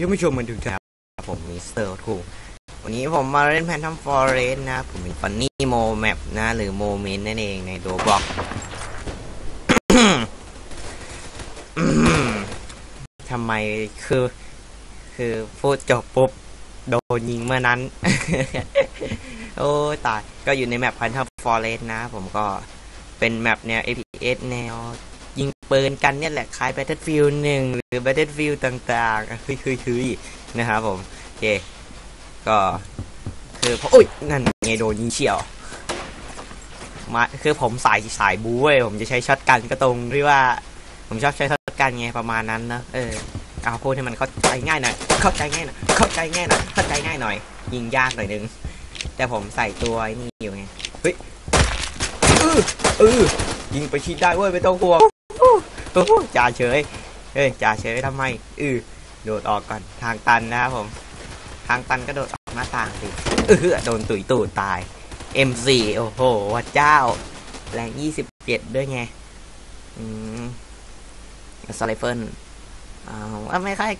ที่ผู้ชมมาดูครับผมมิสเตอร์ทูวันนี้ผมมาเล่นแพนทัมฟอร์เรสนะ ผมเป็นฟันนี่โมแมปนะ หรือโมเมนต์นั่นเองในตัวบล็อกทำไมคือ คือพูดจบปุ๊บ โดนยิงเมื่อนั้น โอ้ตาย ก็อยู่ในแมปพันทัมฟอร์เรสนะ ผมก็เป็นแมปแนว APS แนว ยิงปืนกันเนี่ยแหละคล้าย Battlefield หนึ่งหรือ Battlefield ต่างๆคือคือคือนะครับผม โอเค ก็คือเพราะอุ้ย นั่นไงโดนยิงเฉียวมาคือผมสายสายบู๊เว้ยผมจะใช้ช็อตกันก็ตรงที่ว่า ผมชอบใช้ช็อตกันไงประมาณนั้นนะเออเอาพูดให้มันเข้าใจง่ายหน่อยเข้าใจง่ายหน่อยเข้าใจง่ายหน่อยเข้าใจง่ายหน่อย ยิงยากหน่อยนึง แต่ผมใส่ตัวนี่อยู่ไงเฮ้ยเออเออยิงไปชิดได้เว้ยไม่ต้องกลัว จ่าเฉยเฮ้ยจ่าเฉยทำไมอือโดดออกก่อนทางตันนะครับผม ทางตันก็โดดออกหน้าต่างสิเออโดนตุยตูดตาย M4 โอ้โหวัดเจ้า แรง 27 ด้วยไง อืมสไลเฟิลอ่าไม่ค่อย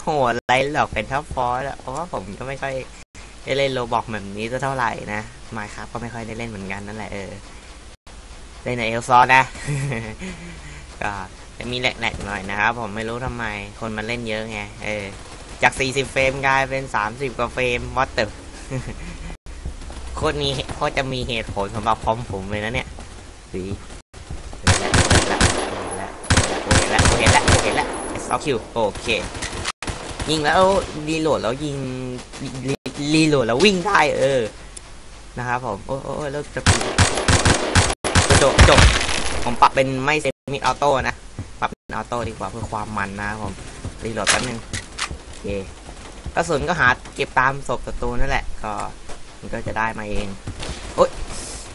โหดไรหรอกเป็นท็อปฟอร์เพราะว่าผมก็ไม่ค่อยได้เล่นโลบอกแบบนี้สักเท่าไหร่นะมาครับก็ไม่ค่อยได้เล่นเหมือนกันนั่นแหละเออ เล่นในเอลซอนะ ก็จะมีแหลกๆหน่อยนะครับผมไม่รู้ทำไมคนมันเล่นเยอะไงเออจาก 40 เฟรมกลายเป็น 30 กว่าเฟรมวัตเตอร์โคตรมีโคตรจะมีเหตุผลสำหรับคอมผมเลยนะเนี่ยสีเห็นแล้วเห็นแล้วสองคิวโอเค ยิงแล้วรีโหลดแล้วยิงรีรีโหลดแล้ววิ่งได้เออ นะครับผม โอ้โอ้แล้วจะจบจบผมปรับเป็นไม่เซ มิออโต้นะปรับเป็นออโต้ดีกว่าเพื่อความมันนะผมรีโหลดแป๊บนึงโอเคกระสุนก็หาเก็บตามศพศัตรูนั่นแหละ ก็มันก็จะได้มาเองโอ้ย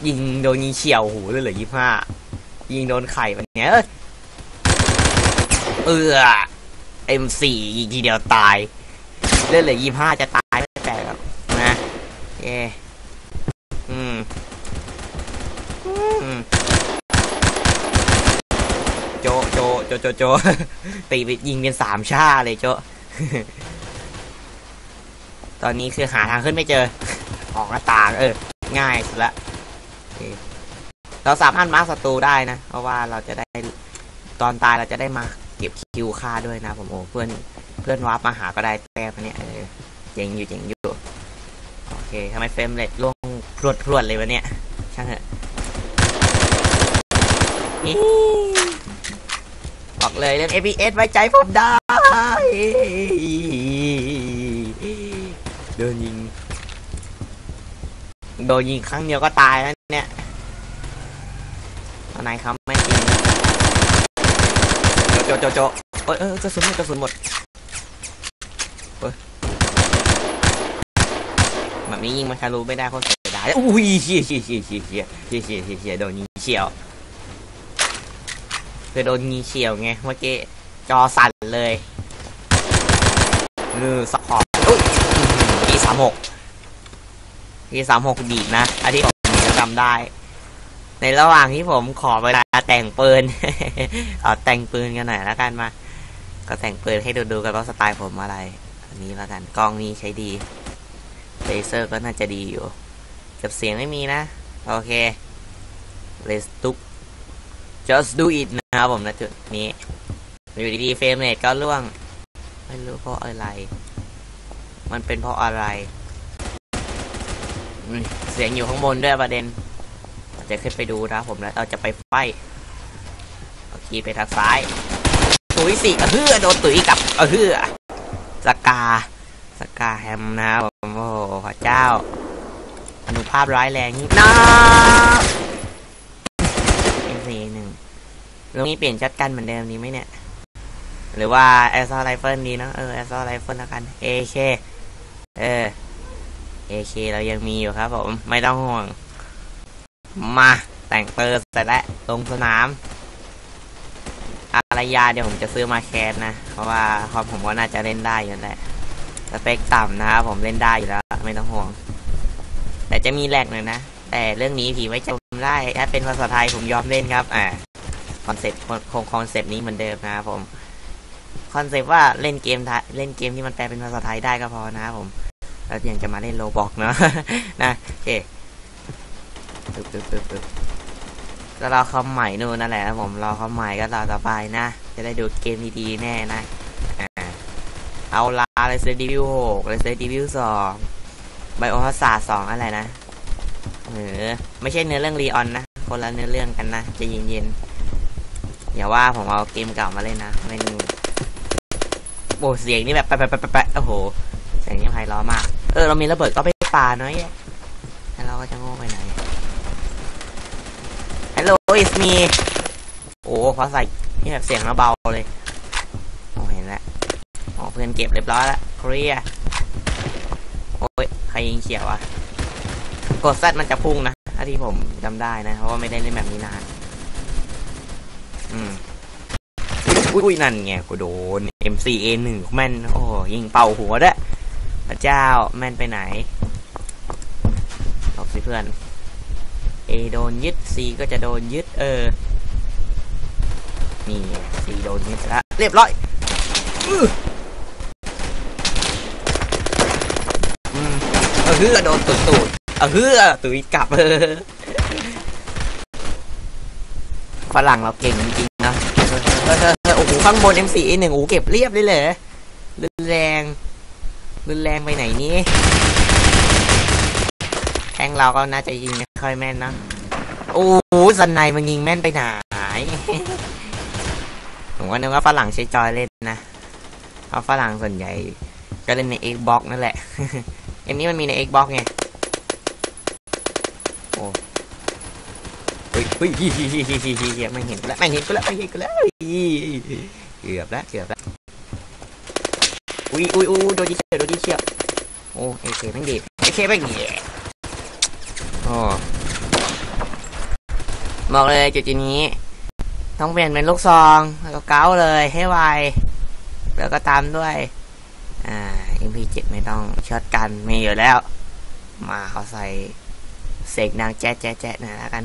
ยิงโดนยิงเฉียวหูเลยเหลือยี่ห้ายิงโดนไข่มันเนี้ยเออเอ็มสี่ยิงทีเดียวตายเลือดเหลือยี่ห้าจะตายไม่แปลกหรอกนะเย่อืมอืมโจ โจโจโจตีไปยิงเป็นสามชาเลยโจตอนนี้คือหาทางขึ้นไม่เจอ ออกหน้าต่างเออ ง่ายสุดละเราสามารถมาร์คศัตรูได้นะ เพราะว่าเราจะได้ตอนตายเราจะได้มาเก็บคิวค่าด้วยนะผมโอ้เพื่อนเพื่อนวาร์ปมาหาก็ได้แต้มเนี่ยเออเจ๋งอยู่เจ๋งอยู่โอเคทำไมเฟรมเรทล่วงพรวดพรวดเลยวะเนี่ยช่างเถอะ บอกเลยเล่น FPS ไว้ใจผมได้โดนยิงโดนยิงครั้งเดียวก็ตายแล้วเนี่ยอนายครับไม่ยิงโจโจโจโอ้ยกระสุนหมดกระสุนหมดแบบนี้ยิงมาทะลุไม่ได้เขาเสียดายอุ้ยเชี่ยเชี่ยเชี่ยเชี่ยเชี่ยเชี่ยโดนยิงเชียว คือโดนยิงเฉียวไงเมื่อกี้จอสั่นเลยมือสปอร์ตอุ้ยอีสามหกอีสามหกดีนะอันที่ผมจำได้ ในระหว่างที่ผมขอเวลาแต่งปืนเอาแต่งปืนกันหน่อยแล้วกันมา ก็แต่งปืนให้ดูดูกันว่าสไตล์ผมอะไร อันนี้แล้วกันกล้องนี้ใช้ดีเลเซอร์ก็น่าจะดีอยู่กับเสียงไม่มีนะ โอเค let's do just do it นะครับผมนะจุดนี้อยู่ดีๆเฟรมเรทก็ล่วง ไม่รู้เพราะอะไร มันเป็นเพราะอะไร เสียงอยู่ข้างบนด้วยประเด็นจะขึ้นไปดูนะผมแล้วเราจะไปไฟเอาคีไปทางซ้ายตุ๋ยสิเออเฮือโดนตุ๋ยกลับเฮือสกาสกาแฮมนะผมโอ้โหพระเจ้าอนุภาพร้ายแรงนี่น้าเอ็มซีหนึ่ง แล้วนี้เปลี่ยนชัดกันเหมือนเดิมนี้ไหมเนี่ย หรือว่าแอสซอลไรเฟิลดีเนอะเออแอสซอลไรเฟิลแล้วกันเอเคเออเอเคเรายังมีอยู่ครับผมไม่ต้องห่วง มาแต่งเปิดเสร็จแล้วลงสนาม อารยาเดี๋ยวผมจะซื้อมาแคสนะ เพราะว่าคอมผมก็น่าจะเล่นได้อยู่แหละสเปคต่ำนะครับผมเล่นได้อยู่แล้ว ไม่ต้องห่วง แต่จะมีแหลกหน่อยนะ แต่เรื่องนี้ผีไว้จำได้ถ้าเป็นภาษาไทยผมยอมเล่นครับ อ่า คอนเซ็ปต์คงคอนเซ็ปต์นี้เหมือนเดิมนะครับผมคอนเซปต์ว่าเล่นเกมไทยเล่นเกมที่มันแปลเป็นภาษาไทยได้ก็พอนะครับผมแล้วยังจะมาเล่นโลบอกเนาะนะโอเคปึ๊บปึ๊บปึ๊บปึ๊บแล้วเราเข้าใหม่นู่นนั่นแหละนะผมรอเข้าใหม่ก็รอต่อไปนะ จะได้ดูเกมดีๆแน่นะเอ่าเอาลา Resident Evil 6 Resident Evil 2 Bio Hazard 2อะไรนะเออไม่ใช่เนื้อเรื่องรีออนนะ คนละเนื้อเรื่องกันนะจะเย็นๆ อย่าว่าผมเอาเกมเก่ามาเล่นนะเล่นโอ้เสียงนี่แบบแปะแปะแปะแปะแปโอ้โหเสียงนี่ไพเราะมาก เออเรามีระเบิดก็ไปป่าน้อยแล้วเราก็จะโง่ไปไหน Hello it's me โอ้พอใส่นี่แบบเสียงเบาเลยโอ้เห็นแล้วอ๋อเพื่อนเก็บเรียบร้อยแล้วเคลียร์โอ้ยใครยิงเขียวอะกดซัดมันจะพุ่งนะถ้าที่ผมจำได้นะ เพราะว่าไม่ได้เล่นแบบนี้นาน อืมอุ้ยนั่นไงกูโดน MCA หนึ่งแม่นโอ้ยิงเป่าหัวด้วยพระเจ้าแม่นไปไหนหลบสิเพื่อน A โดนยึด C ก็จะโดนยึดเออ นี่ C โดนยึดล้วเรียบร้อยอือเออเฮือโดนตุดตูดเออเฮือตุยกลับเออ ฝรั่งเราเก่งจริงๆนะโอ้โหข้างบน M4 A1 โอ้โหเก็บเรียบเลยเหรอรุนแรงรุนแรงไปไหนนี่แทงเราก็น่าจะยิงไม่ค่อยแม่นนะโอ้โหสันในมันยิงแม่นไปไหนผมก็นึกว่าฝรั่งใช้จอยเล่นนะเพราะฝรั่งส่วนใหญ่ก็เล่นใน Xbox นั่นแหละเอ็มนี้มันมีใน Xbox ไง ฮ้ยเฮ้ยเฮ้ยเฮ้ยเฮ้ยเฮ้ยเฮ้ยเฮ้ยไม่เห็นกูแล้วไม่เห็นกูแล้วไม่เห็นกูแล้วเกือบแล้วเกือบแล้วอุ้ยอุ้ยอุ้ยโดนดิเชียโดนดิเชียโอ้เอเคแม่งดีเอเคแม่งดีโอ้บอกเลยจุดนี้ ต้องเปลี่ยนเป็นลูกซองแล้วก็เก้าเลยให้ไวแล้วก็ตามด้วย อ่า MP7 ไม่ต้องช็อตกันมีอยู่แล้ว มาเขาใส่เสียงดังแจ๊ะแจ๊ะแจ๊ะหน่อยแล้วกัน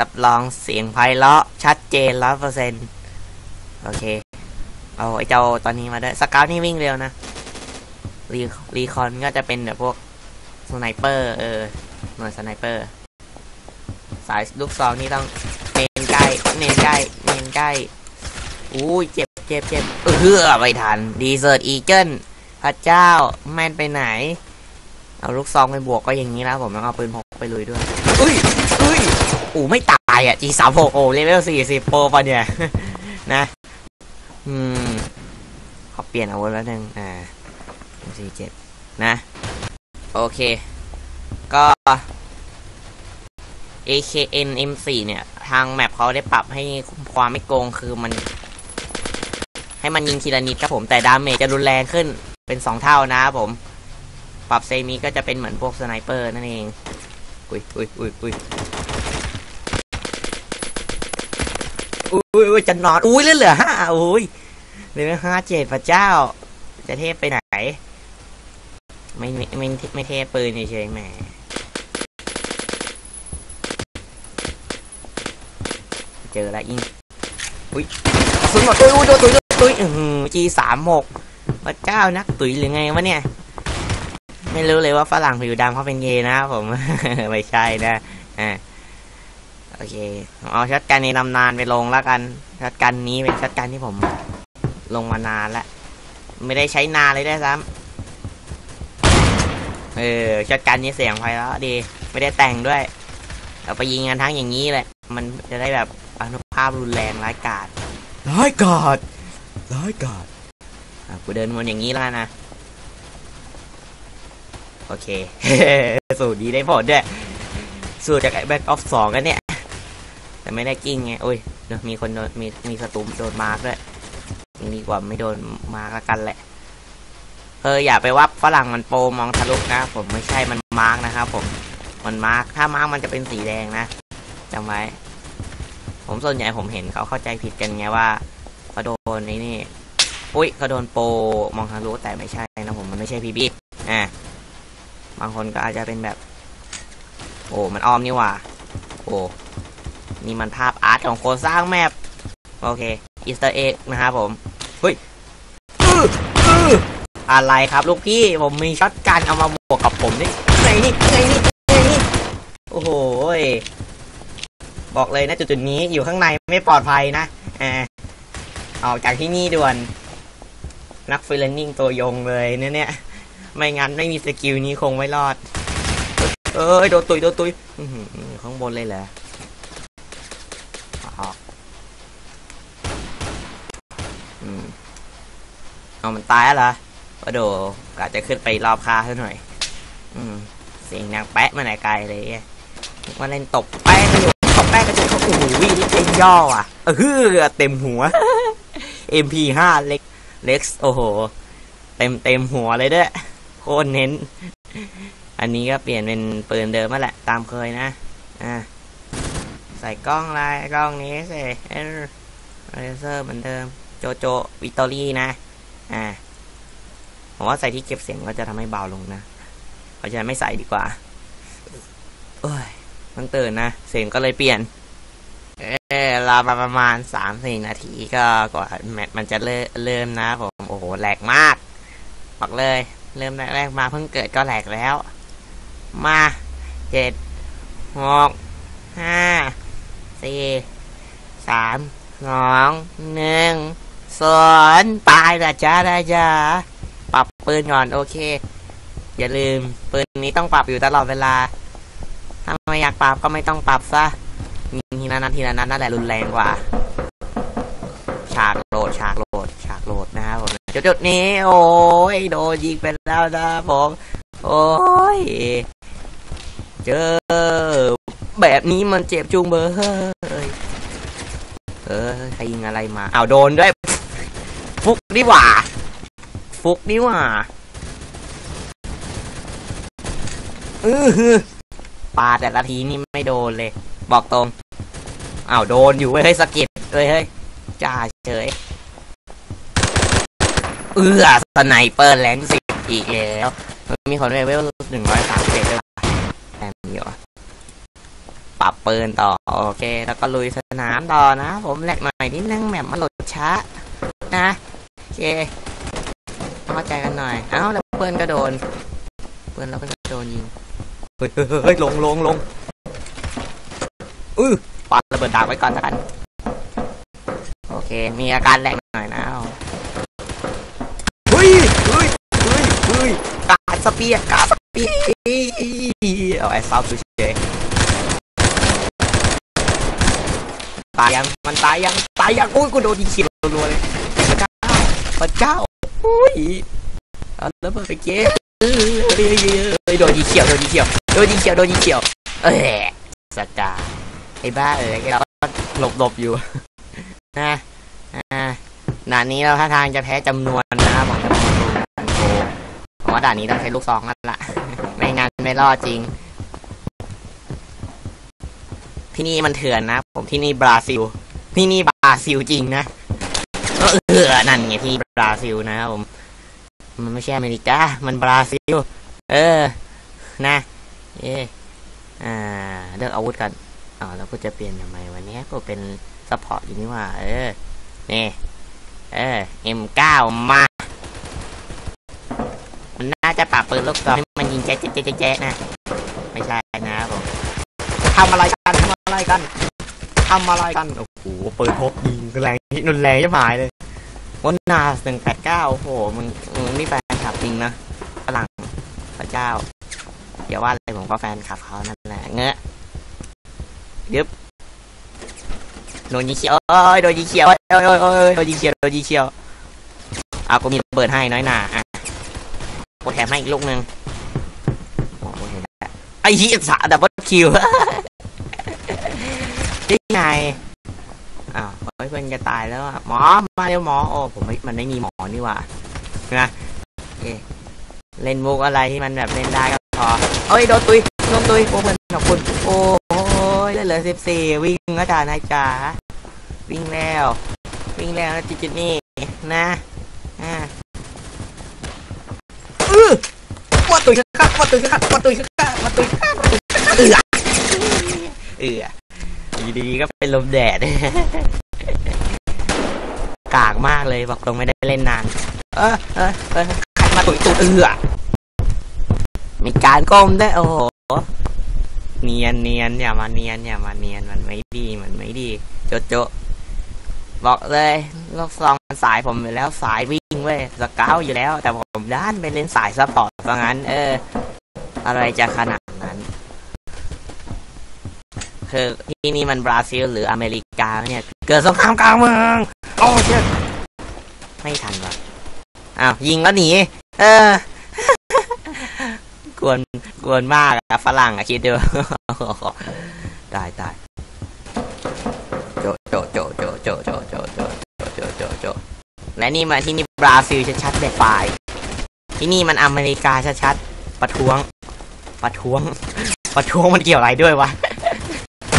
รับรองเสียงไพเราะชัดเจนร้อยเปอร์เซ็นโอเค เอาไอ้เจ้าตอนนี้มาด้วยสกาวนี่วิ่งเร็วนะรีรีคอนก็จะเป็นแบบพวกสไนเปอร์เออหน่วยสไนเปอร์ สายลูกซองนี่ต้องเน้นใกล้เน้นใกล้เน้นใกล้อุ้ยเจ็บเจ็บเจ็บเออเฮือไปทันดีเซอร์อีเกิลพระเจ้าแม่นไปไหน เอาลูกซองไปบวกก็อย่างนี้แล้วผมต้องเอาปืนพกไปลุยด้วย อุ้ยอุ้ย อูไม่ตายอะ G สามหกโอเลเวลสี่สิบโปรปะเนี่ย นะ อืมขอเปลี่ยนอาวุธแล้วหนึ่งอ่าสี่เจ็ดนะ โอเค ก็ AKN M4 เนี่ย ทางแมปเขาได้ปรับให้ความไม่โกงคือมัน ให้มันยิงทีละนิดครับผมแต่ดาเมจจะรุนแรงขึ้นเป็นสองเท่านะครับผม ปรับเซมิก็จะเป็นเหมือนพวกสไนเปอร์นั่นเอง อุ้ยอุ้ยอุ้ยอุ้ย อุ้ยจะนอนอุ้ยเลือเหลือห้าอุ้ยเหลือห้าเจ็ดพระเจ้า จะเทพไปไหน ไม่ไม่ไม่ไม่เทพปืนเฉยแหมเจอแล้วยิงอุ้ยสุนหมดอุ้ยอุ้ยโดนตุยตุยอือจีสามหกพระเจ้านักตุยหรือไงวะเนี่ย ไม่รู้เลยว่าฝรั่งผิวดำเขาเป็นเกย์นะผมไม่ใช่นะอ่า อเค เอาช็อตกันในตำนานไปลงแล้วกันช็อตกันนี้เป็นช็อตกันที่ผม ลงมานานแล้วไม่ได้ใช้นานเลยได้วยซ้ำเออช็อตกันนี้เสียงไพเราะดี ไม่ได้แต่งด้วยเราไปยิงกันทั้งอย่างนี้แหละมันจะได้แบบอนุภาพรุนแรงร้ายกาจร้ายกาจร้ายกาจอะกูเดินวนอย่างนี้แล้วนะโอเค สูตรดีได้ผลด้วย สูตรจากไอ้แบ็กออฟสองกันเนี่ย แต่ไม่ได้กิ้งไงโอ้ยมีคนโดนมีมีสตูมโดนมาร์กด้วยดีกว่าไม่โดนมาร์กละกันแหละเอออย่าไปว่าฝรั่งมันโปมองทะลุนะ ผมไม่ใช่มันมาร์กนะครับผมมันมาร์กถ้ามาร์กมันจะเป็นสีแดงนะจำไว้ผมส่วนใหญ่ผมเห็นเขาเข้าใจผิดกันไงว่าเขาโดนไอ้นี่อุ้ยเขาโดนโปมองทะลุแต่ไม่ใช่นะผมมันไม่ใช่พีบีอ่าบางคนก็อาจจะเป็นแบบ โอ้มันอ้อมนี่ว่า โอ้ นี่มันภาพอาร์ตของโคสร้างแมปโอเคอีสเตอร์เอ็กนะครับผมเฮ้ยอะไรครับลูกพี่ผมมีช็อตกันเอามาบวกกับผมนี่ไงนี่ไงนี่ไงนี่โอ้โหบอกเลยนะจุดๆนี้อยู่ข้างในไม่ปลอดภัยนะอ่าออกจากที่นี่ด่วน นักฟรีแลนนิ่งตัวยงเลยเนี่ยเนี่ยไม่งั้นไม่มีสกิลนี้คงไม่รอด เอ้ยโดนตุยโดนตุยข้างบนเลยเหรอออกอืม เอามันตายแล้วเหรอก็โดกะจะขึ้นไปรอบคาซะหน่อย อืม เสียงนางแปะมาไหนไกลเลยอะนึกว่าเล่นตบแป้งกระจุกตบแป้งกระจุกเขาโอ้โหวิ่งเป็นย่ออะเออเต็มหัว MP5 เล็กเล็กโอ้โห เต็มเต็มหัวเลยเด้อโคตรเน้น อันนี้ก็เปลี่ยนเป็นปืนเดิมมาแหละ ตามเคยนะ อ่า ใส่กล้องลายกล้องนี้สิเออเรเซอร์เหมือนเดิม โจโจวิตอรี่นะ อ่าผมว่าใส่ที่เก็บเสียงก็จะทำให้เบาลงนะเพราะฉะนั้นไม่ใส่ดีกว่าโอ้ยมันตื่นนะ เสียงก็เลยเปลี่ยน เออรอมาประมาณสามสี่นาทีก็กว่าแมตช์มันจะเริ่มเริ่มนะผม โอ้โหแหลกมาก บอกเลย เริ่มแรกๆมาเพิ่งเกิดก็แหลกแล้ว มาเจ็ดหกห้าสี่สามสองหนึ่ง ศูนตายละจ้าละจ้าปรับปืนก่อนโอเค อย่าลืมปืนนี้ต้องปรับอยู่ตลอดเวลา ถ้าไม่อยากปรับก็ไม่ต้องปรับซะยิงทีละนัดทีละนัดนั่นแหละรุนแรงกว่า ฉากโหลดฉากโหลดฉากโหลดนะครับผมจุดๆนี้โอ้ยโดนยิงไปแล้วนะผมโอ้ยเจอแบบนี้มันเจ็บจุงเบอร์เออใครยิงอะไรมาอ้าวโดนด้วย ฟุกนี่หว่า ฟุกนี่หว่าเออหือปาแต่ละทีนี่ไม่โดนเลย บอกตรงอ้าวโดนอยู่เว้ยเฮ้ยสะกิดเลยเฮ้ยจ้าเฉยเอื้อสไนเปอร์แรงสิอีกแล้วมีคนเวลหนึ่งร้อยสามสิบด้วยแอมอยู่ปรับปืนต่อ โอเค แล้วก็ลุยสนามต่อนะ ผมแหลกหน่อยนิดนึงแหมมันโหลดช้านะ เคเข้าใจกันหน่อย เอ้าแล้วปืนก็โดนปืนแล้วก็โดนยิง เฮ้ยเฮ้ยลงลงลงอื้อปาระเบิดดาบไว้ก่อนแล้วกัน โอเค มีอาการแหลกหน่อยนะเฮ้ยเฮ้ยเฮ้ยเฮ้ยกาสเปียกาสเปียเอาไอ้ซาวสุเฉยตายยัง มันตายยัง ตายยัง อุ้ยกูโดนยิงเขียวรัวๆเลยพระเจ้า พระเจ้าอุ้ยเอาแล้วเบิดไปเก๊เอ้ยโดนยิงเขียวโดนยิงเขียวโดนยิงเขียวโดนยิงเขียวเอ้ยสัจจาไอ้บ้าเอ้ยเราก็หลบหลบอยู่นะอ่าด่านนี้เราท่าทางจะแพ้จำนวนนะครับผมจะมาดูกันโชว์ผมว่าด่านนี้ต้องใช้ลูกซองนั่นแหละไม่งั้นไม่รอดจริง ที่นี่มันเถื่อนนะ ผมที่นี่บราซิลที่นี่บราซิลจริงนะ เออนั่นไงที่บราซิลนะครับผม มันไม่ใช่อเมริกา มันบราซิล เออ นะ เอออ่าเลือกอาวุธกันอ๋อแล้วก็จะเปลี่ยนทำไมวันนี้ก็เป็นซัพพอร์ตอยู่นี่ว่า เออ นี่ เออ M9 มา มันน่าจะปรับปืนลูกซองให้มันยิงแจ๊ะแจ๊ะแจ๊ะแจ๊ะนะ ไม่ใช่นะครับผมทำอะไรกันทำอะไรกัน ทำอะไรกัน โอ้โหเปืนพกยิงแรงนุนแรงจะหายเลยวันนาหนึ่งแปดเก้าโอ้โหมึงมึงนี่แฟนคลับจริงนะฝรั่งพระเจ้า เดี๋ยวว่าอะไรผมก็แฟนคลับเขานั่นแหละเงอะยึบโดนยิงเขียวเอ้ยโดนยิงเขียวเอ้ยเอ้ยเอ้ยเอ้ยโดนยิงเขียวโดนยิงเขียวเอากูมีเบิดให้น้อยหนาอะกูแถมให้อีกลูกหนึ่งโอ้โหเห็นแล้วไอ้เหี้ยสาดับเบิลคิว ยังไงอ้าวเฮ้ยเพื่อนจะตายแล้วอะหมอมาเร็วหมอโอ้ผมไม่มันไม่มีหมอนี่ว่านะเอ๊ะเล่นมุกอะไรที่มันแบบเล่นได้ก็พอเอ้ยโดนตุยโดนตุยโอ้เพื่อนขอบคุณโอ้ยเหลือสิบสี่วิ่งก็จ่านายจ๋าวิ่งแล้ว วิ่งแล้วนะจิจินี่นะอ่าอือมาตุยข้าตุยข้างมาตุยข้างมาตุยข้างมาตุยข้าเอือเอือ อยู่ดีๆก็เป็นลมแดด กากมากเลยบอกตรงไม่ได้เล่นนาน เออเออเออใครมาตุยตุยเอือมีการก้มได้โอ้โหเนียนเนียนอย่ามาเนียนอย่ามาเนียนมันไม่ดีมันไม่ดี โจโจะบอกเลยลูกซองสายผมอยู่แล้วสายวิ่งเว้ยสเกลอยู่แล้ว แต่ผมด้านไปเล่นสายซัพพอร์ตเพราะงั้น เออ อะไรจะขนาด คือที่นี่มันบราซิลหรืออเมริกาเนี่ยเกิดสงครามกลางเมืองโอ้เชิดไม่ทันว่ะอ้าวยิงแล้วหนีเออกวนกวนมากอะฝรั่งอะคิดดูตายตายโจโจโจโจโจโจโจโจโจโจโจและนี่มาที่นี่บราซิลชัดๆแบบปลาย ที่นี่มันอเมริกาชัดๆประท้วง ประท้วง ประท้วงมันเกี่ยวอะไรด้วยวะ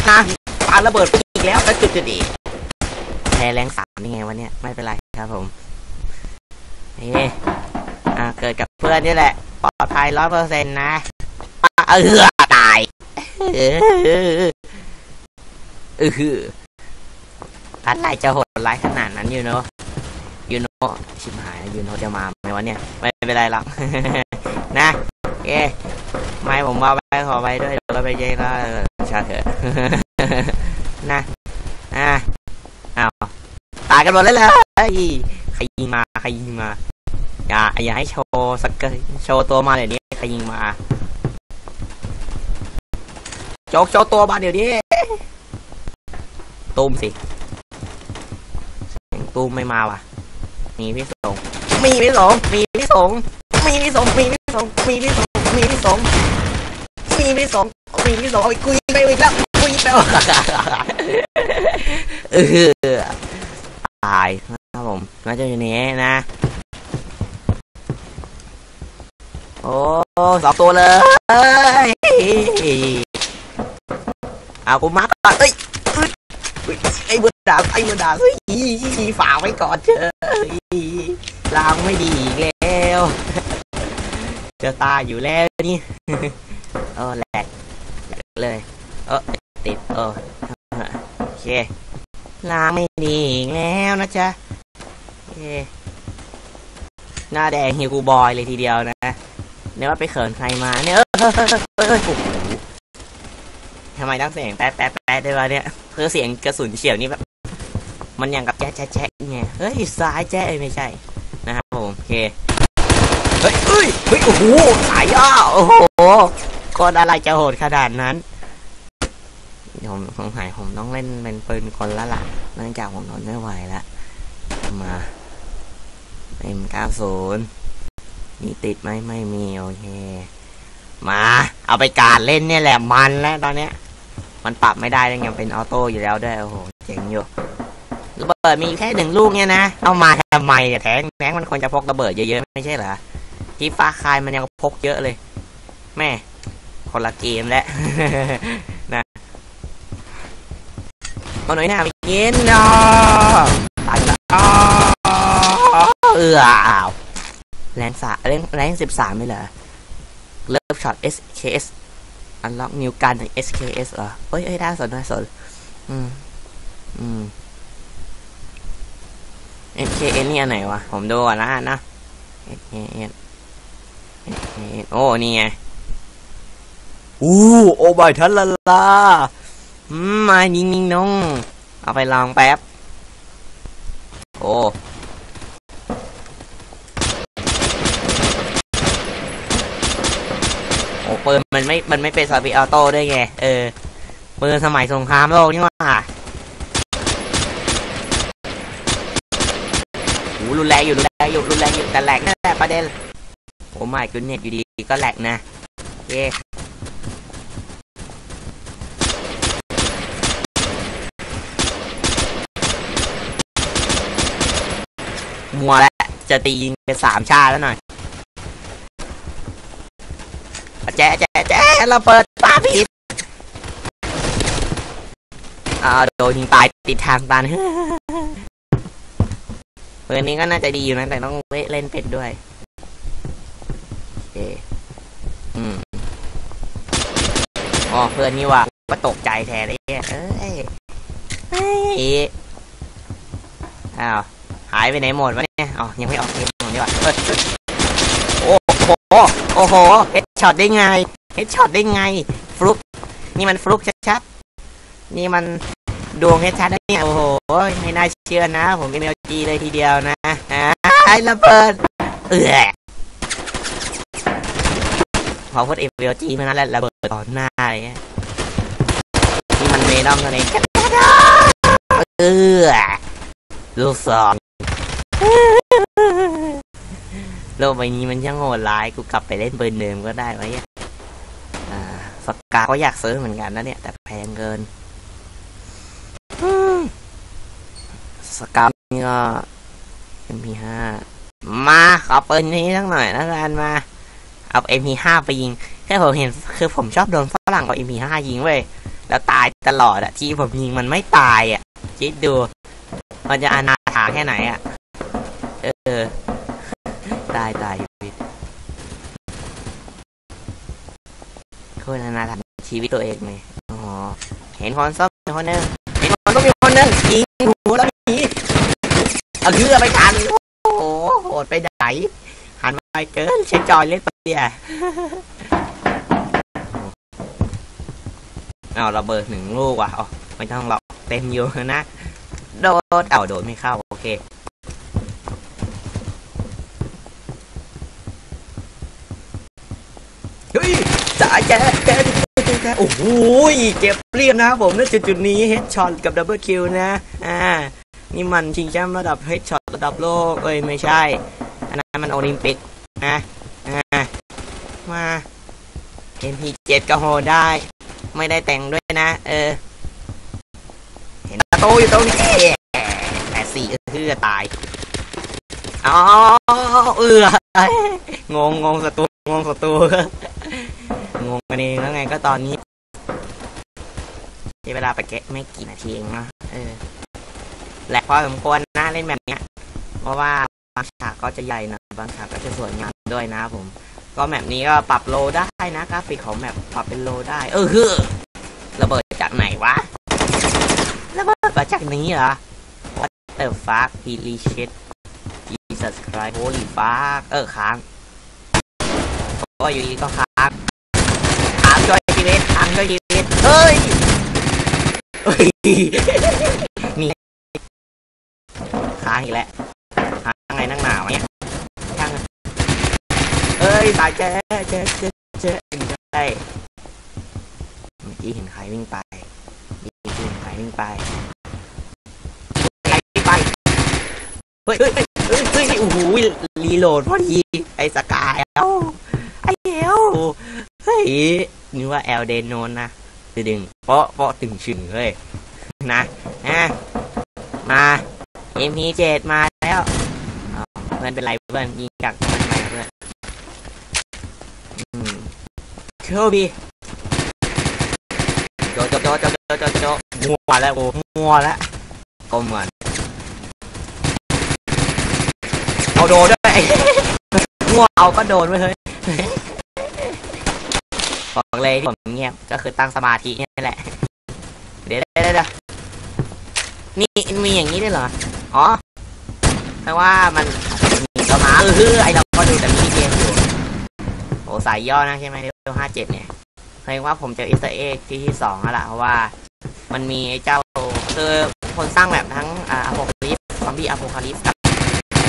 ฮะปาระเบิดอีกแล้วแล้วจุดจุดอีกแพ้แรงสามนี่ไงวันเนี้ยไม่เป็นไรครับผมเอ๊อ่าเกิดกับเพื่อนนี่แหละ ปลอดภัยร้อยเปอร์เซ็นต์นะปะเออตายเออเอออะไรจะโหดร้ายขนาดนั้นยูโนยูโนชิบหายยูโนจะมาไหมวะเนี่ย ไม่เป็นไรหรอกนะเอ๊ไม่ผมว่าไปขอไปด้วยเดี๋ยวไปเจ๊ก็ ชาเถอะนะอะอ้าวตายกันหมดเลยเลยใครยิงมาใครยิงมาอย่าอย่าให้โชว์สกเกโชว์ตัวมาเดี๋ยวนี้ใครยิงมาโจกโชว์ตัวมาเดี๋ยวนี้ตูมสิเสียงตูมไม่มาว่ะ มีพี่สงมีพี่สงมีพี่สงมีพี่สงมีพี่สงมีพี่สงมีพี่สง มีพี่สองมีพี่สงอ้ยกุยไปอีกแล้วกุยไปเออตายนะครับผมน่าจะอยู่นี้นะ โอ้สองตัวเลยเอากูมาก่อนเอ้ยเอ้ยเอ้ยไอ้เบอร์ดาไอ้เบอร์ดาเฮ้ยฝากไว้ก่อนเถอะลางไม่ดีอีกแล้วจะตายอยู่แล้วนี่ เออแหลกแหลกเลย เออติดเออโอเคลางไม่ดีแล้วนะจ๊ะโอเคหน้าแดงฮิวกูบอยเลยทีเดียวนะเนี่ยว่าไปเขินใครมาเนี่ยเออเออเออเออโอ้โหทำไมต้องเสียงแป๊ะแป๊ะแป๊ะด้วยวะเนี่ยคือเสียงกระสุนเฉียวนี่แบบมันอย่างกับแจ๊ะแจ๊ะแจ๊ะไงเฮ้ยซ้ายแจ๊ะไม่ใช่นะครับผมโอเคเฮ้ยเฮ้ยเฮ้ยโอ้โหสายย่อโอ้โห คนอะไรจะโหดขนาดนั้นผมสงสัยผมต้องเล่นเป็นปืนคนละล่ะเนื่องจากผมทนไม่ไหวแล้วมา M90 มีติดไหมไม่มีโอเค มา เอาไปการเล่นเนี่ยแหละมันแล้วตอนเนี้ย มันปรับไม่ได้ยังไงเป็นออโต้อยู่แล้วด้วยโอ้โหเจ๋งอยู่ระเบิดมีแค่หนึ่งลูกเนี่ยนะ เอามาทำไมเนี่ยแทงแทงมันควรจะพกระเบิดเยอะๆไม่ใช่เหรอที่ฟ้าคายมันยังพกเยอะเลย แม่ คนละเกมแล้วนะเอาหน่อยหน้าไปกินเนาะตายละอ้วเอออ้าวแรงสาแรงแรงสิบสามไม่เหรอเลิฟช็อต SKS อันล็อกนิวกันถึง SKS เหรอเอ้ยเอ้ยได้สนได้สนอืมอืม SKS นี่อันไหนวะ ผมดูก่อนนะนะ SKS โอ้ นี่ไง อู้โอบายทันละลาอืมมานิ่งๆน้อง เอาไปลองแป๊บ โอ้โอ้ปืนมันไม่ มันไม่เป็นซาบิออโต้ด้วยไง เออปืนสมัยสงครามโลกนี่ว่าโอ้รุนแรงอยู่ รุนแรงอยู่ รุนแรงอยู่ แต่แหลกนั่นแหละประเด็น โอ้ไม่กุนเน็ตอยู่ดีก็แหลกนะโอเค มัวแล้วจะตียิงเป็นสามชาแล้วหน่อยแจ๊ะแจ๊ะแจ๊ะเราเปิดป้าผิดอ่าโดนยิงตายติดทางตันเปืนนี้ก็น่าจะดีอยู่นะแต่ต้องเล่นเป็ดด้วยโอเคอืมอ๋อเพื่อนนี่ว่ะก็ตกใจแทนเลยเนี่ยเอ้ยเฮ้ยอ้าว หายไปไหนหมดวะเนี่ยอ๋อยังไม่ออกเกมดีกว่าโอ้โห โอ้โห เฮดช็อตได้ไง เฮดช็อตได้ไง ฟลุก นี่มันฟลุกชัดๆ นี่มันดวงเฮดชัดได้เนี่ย โอ้โห ไม่น่าเชื่อนะ ผมเป็นเอลจีเลยทีเดียวนะอ่าไอ้ระเบิด เออพอพูดเอลจีมานั้นแหละระเบิดต่อหน้าเงี้ยนี่มันเวนอมตัวเองเออลูกสอง โลกใบนี้มันช่างโหดร้ายกูกลับไปเล่นเบอร์เดิมก็ได้ไว้อ่าสกาก็อยากซื้อเหมือนกันนะเนี่ย แต่แพงเกินสกานี่ก็ MP5 มาขอปืนนี้สักหน่อยแล้วกันมา เอา MP5 ไปยิงแค่ผมเห็นคือผมชอบโดนฝรั่งเอา MP5 ยิงเว้ยแล้วตายตลอดอะที่ผมยิงมันไม่ตายอะคิดดู มันจะอนาถาแค่ไหนอะเออ ตายตายชีวิตโคตรอนาถาชีวิตตัวเองเลยอ๋อเห็นคนซ้อมคนนึงเห็นคนต้องมีคนนึงยิงหัวแล้วหนีเอาเรือไปทันโอ้โหโหดไปไหนหันไปเกินใช้จอยเล่นไปเดียเอาระเบิดหนึ่งลูกว่ะเอาไม่ต้องหรอกเต็มอยู่นะ โดดเอาโดดไม่เข้า โอเค เฮ้ยจ่าแจ๊แจ๊แจ๊โอ้โหเก็บเรียบนะครับผมณจุดจุดนี้เฮดช็อตกับดับเบิลคิวนะอ่านี่มันชิงแชมป์ระดับเฮดช็อตระดับโลกเอ้ยไม่ใช่อันนั้นมันโอลิมปิกนะอ่ามา MP7 ก็โหได้ ไม่ได้แต่งด้วยนะ เออ เห็นประตูอยู่ตรงนี้แต่สี่เอื้อตายอ๋อเอืองงงงศัตรูงงศัตรู งงกันเองแล้วไงก็ตอนนี้ใช้เวลาไปแกะไม่กี่นาทีเองนะเออแหลกพอสมควรนะเล่นแบบเนี้ย เพราะว่าบางฉากก็จะใหญ่นะบางฉากก็จะสวยงามด้วยนะผม ก็แมปนี้ก็ปรับโลได้นะกราฟิกของแมปปรับเป็นโลได้ เออคือระเบิดจากไหนวะระเบิดมาจากนี้เหรอ What the fuck holy shit Jesus Christ holy fuck เออค้างโอ้ยอยู่ดีก็ค้าง ชีวิตค้งช่วยชีวิต เฮ้ยเฮ้ยนี่ค้างอีกแล้วค้างไงนั่งหนาวเนี่ยช่างเอ้ยตายเจ๊เจ๊เจ๊เจ๊ไม่ใช่เมื่อกี้เห็นใครวิ่งไปเมื่อกี้เห็นใครวิ่งไปใครวิ่งไป เฮ้ยเฮ้ยเฮ้ยเฮ้ยเฮ้ยโอ้โหรีโหลดพอดีไอ้สกายเอ้าไอ้เอวเฮ้ย นึกว่าแอลเดนโนนนะดึงเปาะเปาะตึงชึงเฮ้ยนะนะมา MP7 มาแล้วอ้าวเพื่อนเป็นไรเพื่อนยิงจากมันไปเพื่อนอืมโชคดีโจโจโจโจโจโจโจมัวแล้วโอ้มัวแล้วก้มก่อนเอาโดนด้วยมัวเอาก็โดนไปเลย บอกเลยที่ผมเงียบก็คือตั้งสมาธินี่แหละ เดี๋ยวเดี๋ยวเดี๋ยวนี่มีอย่างนี้ด้วยเหรอ อ๋อแต่ว่ามันมีก็มาเออไอเราก็ดูแต่มีเกมอยู่โอ้สายย่อนะใช่ไหมเลเวลห้าเจ็ดเนี่ยเคยว่าผมเจออิสเอ็กที่ที่สองแล้วล่ะเพราะว่ามันมีไอ้เจ้าคือคนสร้างแบบทั้งอ่าอโพคาลิปซอมบี้อโพคาลิปกับ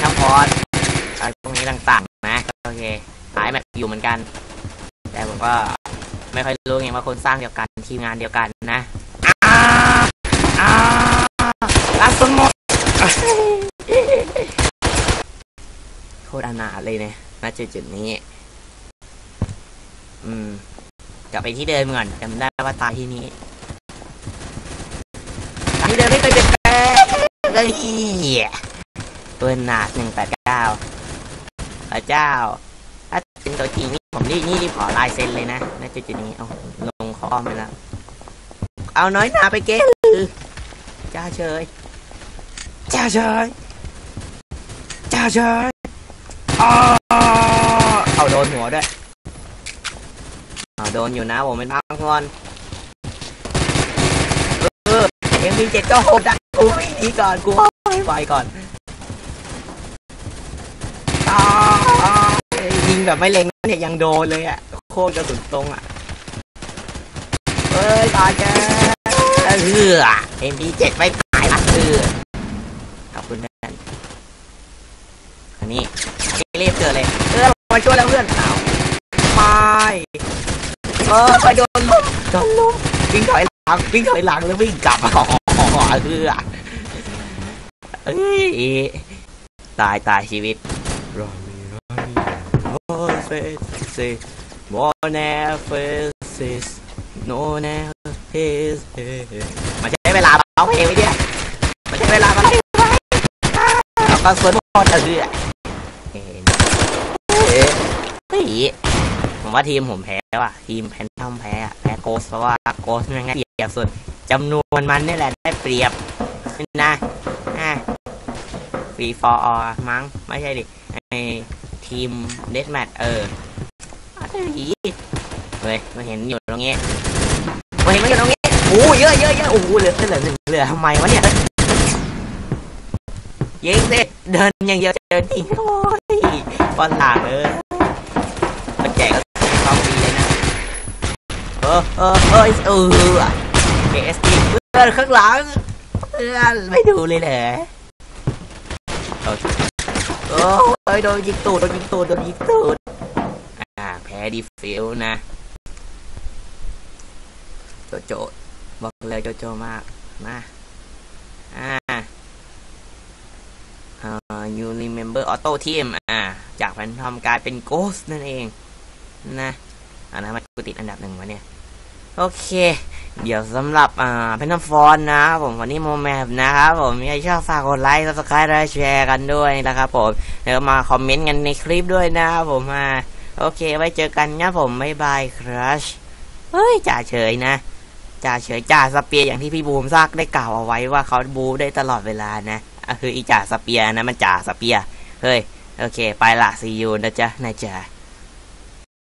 ทั้งพอดอะไรพวกนี้ต่างๆนะโอเคหายแบบอยู่เหมือนกัน แต่ผมก็ ไม่ค่อยรู้ไงว่าคนสร้างเดียวกันทีมงานเดียวกันนะอาอาลาสมดโคตรอนาถเลยเนี่ยณจุดจุดนี้ อืมกลับไปที่เดิมก่อนจำได้ว่าตายที่นี้ที่เดิมไม่เคยเปลี่ยนแปลงเลยตัวหนาหนึ่งแปดเก้าพระเจ้าถ้าเป็นตัวจริงนี่ ผมนี่นี่รีบขอลายเซ็นเลยนะณจุดจุดนี้เอาลงข้อมไปแล้ว เอาน้อยหนาไปเก็บจ้าเชยจ้าเชยจ้าเชยเอาโดนหัวด้วยเอาโดนอยู่นะผมเป็นบางคนเออเอ็มพีเจ็ดก็โหดดักกูไม่ดีก่อนกูไม่ไหวก่อนยิง แบบไม่เล็งเนี่ยยังโดนเลยอะ โคตรกระสุนตรงอะเฮ้ยตายแกเออเอ็มพีเจ็ดไม่ตายละเออขอบคุณเพื่อันนี้รีบเกิดเลยเออมาช่วยแล้วเพื่อนเอาไม่เออไปโดนลุมโดนลุมวิ่งถอยหลังวิ่งถอยหลังแล้ววิ่งกลับอ๋อเออเอ้ยตายตายชีวิตรอมีรอมีโอ้เฟสโมเนเฟสโนเนเฟสมาใช้เวลาร้องเพลงไว้เนี่ยมาใช้เวลามาร้องเพลงไว้แล้วก็สวนหมดเออเฮ้ยเฮ้ยผมว่าทีมผมแพ้ว่ะ ทีมแพนทอมแพ้อะแพ้โกสเพราะว่าโกสมันง่ายเปรียบสุดจำนวนมันนี่แหละได้เปรียบนะอะฟรีฟอร์มั้งไม่ใช่ดิ ไอทีมเดสแมทเออเฮ้ยเฮ้ยมาเห็นอยู่ตรงนี้มาเห็นมันอยู่ตรงนี้โอ้เยอะเยอะเยอะโอ้โหเหลือเหลือหนึ่งเหลือทำไมวะเนี่ยยิงเสิเดินอย่างเดียวเดินยิงโอ้ยบอลหลังเออมันแจกก็เข้าฟรีเลยนะเออเออเออเออเอสตีเพื่อนข้างหลังเพื่อนไม่ดูเลยเหรอ โอ้ยโดนยิงตูดโดนยิงตูดโดนยิงตูดอ่าแพ้ดีฟิลนะ โจโจบอกเลยโจโจมากมาอ่าเอ่อ you remember auto team อ่า จากแฟนทอมกลายเป็น ghost นั่นเอง นะอันนั้นมันกูติดอันดับหนึ่งวะเนี่ย โอเค เดี๋ยวสำหรับอ่าเพนทอมฟอนนะครับผมวันนี้โมแมปนะครับผมมีใครชอบฝากกดไลค์ซับสไครต์และแชร์กันด้วยนะครับผมแล้วมาคอมเมนต์กันในคลิปด้วยนะครับผมอ่าโอเค ไว้เจอกันนะผมบ๊ายบายครัชเฮ้ยจ่าเฉยนะจ่าเฉยจ่าสเปียอย่างที่พี่บูมซักได้กล่าวเอาไว้ว่าเขาบูได้ตลอดเวลานะคืออีจ่าสเปียนะมันจ่าสเปียเฮ้ยโอเค ไปละซียูนะจ๊ะนายจ่า